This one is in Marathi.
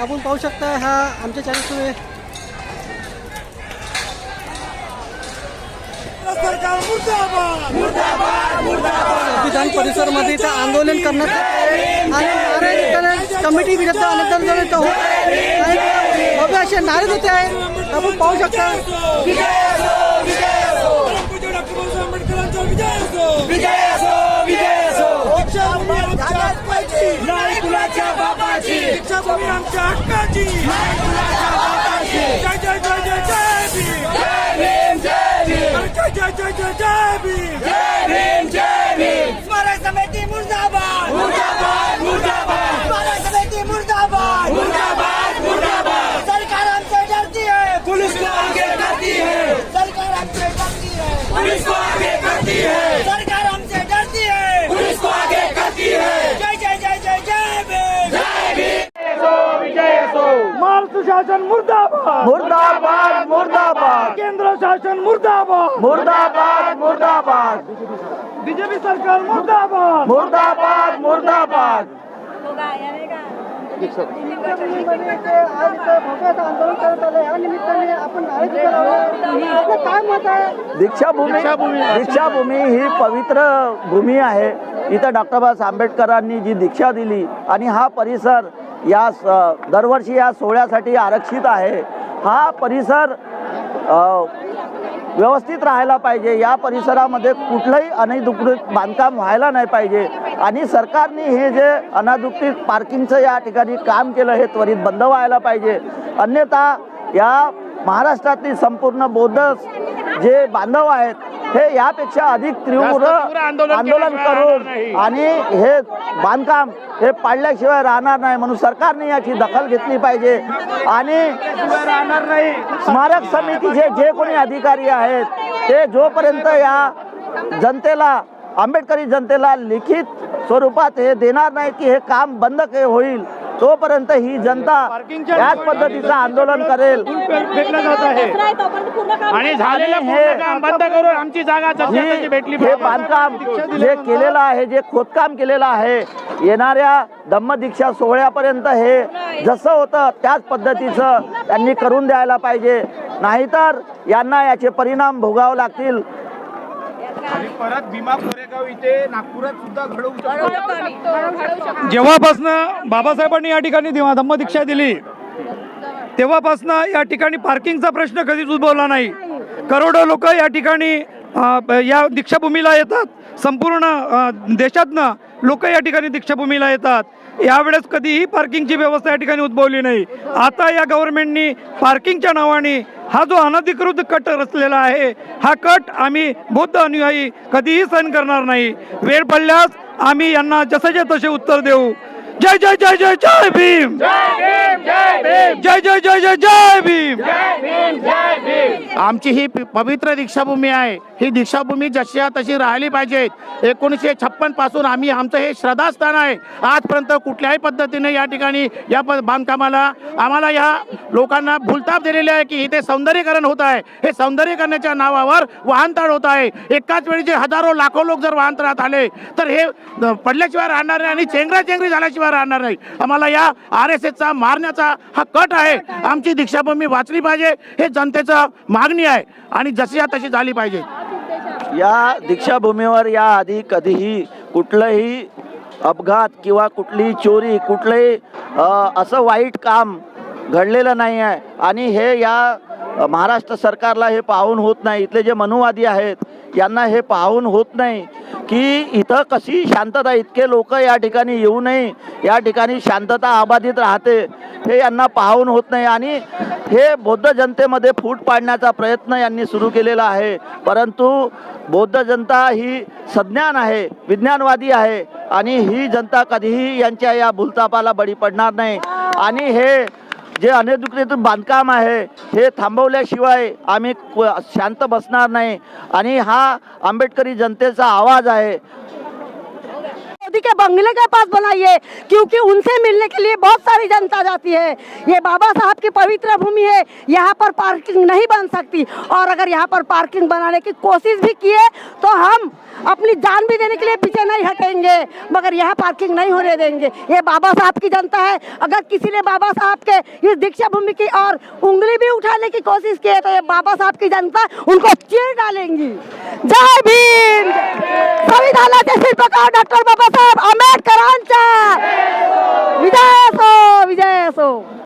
आपण पाहू शकता हा आमच्या चॅनल तुम्ही विधान परिसरमध्ये इथं आंदोलन करण्यात आणि नारे कमिटी विरुद्ध आंदोलन होत आहे. भव्य असे नारे देते आहे आपण पाहू शकता. आमच्या हक्काची. महाराष्ट्र शासन मुर्दाबाद. मुर्दाबाद मुर्दाबाद. केंद्र शासन मुर्दाबाद. मुर्दाबाद मुर्दाबाद. बीजेपी सरकार मुर्दाबाद. मुर्दाबाद मुर्दाबाद. दीक्षाभूमी दीक्षाभूमी. ही पवित्र भूमी आहे. इथं डॉक्टर बाबासाहेब आंबेडकरांनी जी दीक्षा दिली आणि हा परिसर या स- दरवर्षी या सोहळ्यासाठी आरक्षित आहे. हा परिसर व्यवस्थित राहायला पाहिजे. या परिसरामध्ये कुठलंही अनधिकृत बांधकाम व्हायला नाही पाहिजे. आणि सरकारने हे जे अनधिकृत पार्किंगचं या ठिकाणी काम केलं हे त्वरित बंद व्हायला पाहिजे. अन्यथा या महाराष्ट्रातील संपूर्ण बौद्ध जे बांधव आहेत हे यापेक्षा अधिक तीव्र आंदोलन करून आणि हे बांधकाम हे पाडल्याशिवाय राहणार नाही म्हणून सरकारने याची दखल घेतली पाहिजे. आणि राहणार नाही स्मारक समितीचे जे कोणी अधिकारी आहेत ते जोपर्यंत या जनतेला आंबेडकरी जनतेला लिखित स्वरूपात हे देणार नाही की हे काम बंद होईल तोपर्यंत ही जनता याच पद्धतीचं आंदोलन करेल भेटलं जात आहे. आणि हे- आमची जागा भेटली ही- हे बांधकाम जे केलेलं आहे जे खोदकाम केलेलं आहे येणाऱ्या धम्मदीक्षा सोहळ्यापर्यंत हे जसं होतं त्याच पद्धतीचं त्यांनी करून द्यायला पाहिजे. नाहीतर यांना याचे परिणाम भोगावे लागतील. आणि परत भीमा कोरेगाव इथे नागपुरात सुद्धा घडवू शकतो. जेव्हापासनं बाबासाहेबांनी या ठिकाणी दिवा- धम्मदीक्षा दिली तेव्हापासनं या ठिकाणी पार्किंगचा प्रश्न कधीच उद्भवला नाही. करोडो लोक या ठिकाणी या दीक्षाभूमीला येतात. संपूर्ण देशातनं लोक या ठिकाणी दीक्षाभूमीला येतात. यावेळेस कधीही पार्किंगची व्यवस्था या ठिकाणी उद्भवली नाही. आता या गव्हर्नमेंटनी पार्किंगच्या नावाने हा जो अनधिकृत कट रचलेला आहे हा कट आम्ही बौद्ध अनुयायी कधीही सहन करणार नाही. वेळ पडल्यास आम्ही यांना जसेचे तसे उत्तर देऊ. जय जय जय जय जय भीम! जय जय जय जय जय भीम! आमची ही पवित्र दीक्षाभूमी आहे. ही दीक्षाभूमी जशी तशी राहिली पाहिजे एकोणीसशे छप्पनपासून आम्ही आमचं हे श्रद्धास्थान आहे. आजपर्यंत कुठल्याही पद्धतीने या ठिकाणी या प- बांधकामाला आम्हाला या लोकांना भूलताप दिलेली आहे की इथे सौंदर्यीकरण होत आहे. हे सौंदर्यीकरणाच्या नावावर वाहनतळ होत आहे. एकाच वेळी जे हजारो लाखो लोक जर वाहनतळात आले तर हे पडल्याशिवाय राहणार नाही आणि चेंगरा चेंगरी झाल्याशिवाय राहणार नाही. आम्हाला या आर एस एसचा मारण्याचा हा कट आहे. आमची दीक्षाभूमी वाचली पाहिजे. हे जनतेचं मागणी आहे आणि जशी तशी झाली पाहिजे. या दीक्षाभूमीवर या आधी कधीही कुठलंही अपघात किंवा कुठलीही चोरी कुठलंही असं वाईट काम घडलेलं नाही आहे आणि हे या महाराष्ट्र सरकारला हे पाहून होत नाही. इथले जे मनुवादी आहेत यांना हे पाहून होत नाही की इथं कशी शांतता इतके लोक या ठिकाणी येऊ नये या ठिकाणी शांतता अबाधित राहते हे यांना पाहून होत नाही. आणि हे बौद्ध जनतेमध्ये फूट पाडण्याचा प्रयत्न यांनी सुरू केलेला आहे. परंतु बौद्ध जनता ही संज्ञान आहे विज्ञानवादी आहे आणि ही जनता कधीही यांच्या या भूलतापाला बळी पडणार नाही. आणि हे जे अनधिकृत बांधकाम आहे हे थांबवल्याशिवाय आम्ही शांत बसणार नाही. आणि हा आंबेडकरी जनतेचा आवाज आहे. मोदी के बंगले के पास बनाइए क्योंकि उनसे मिलने के लिए बहुत सारी जनता जाती है। ये बाबा साहब की पवित्र भूमि है, यहाँ पर पार्किंग नहीं बन सकती। और अगर यहाँ पर पार्किंग बनाने की कोशिश भी किए तो हम अपनी जान भी देने के लिए पीछे नहीं हटेंगे, मगर यहाँ पार्किंग नहीं होने देंगे। ये बाबा साहब की जनता है। अगर किसी ने बाबा साहब के इस दीक्षा भूमि की और उंगली भी उठाने की कोशिश की है तो ये बाबा साहब की जनता उनको चीर डालेंगी। जय भीम! शिल्पकार डॉक्टर बाबासाहेब आंबेडकरांचा विजय असो विजय असो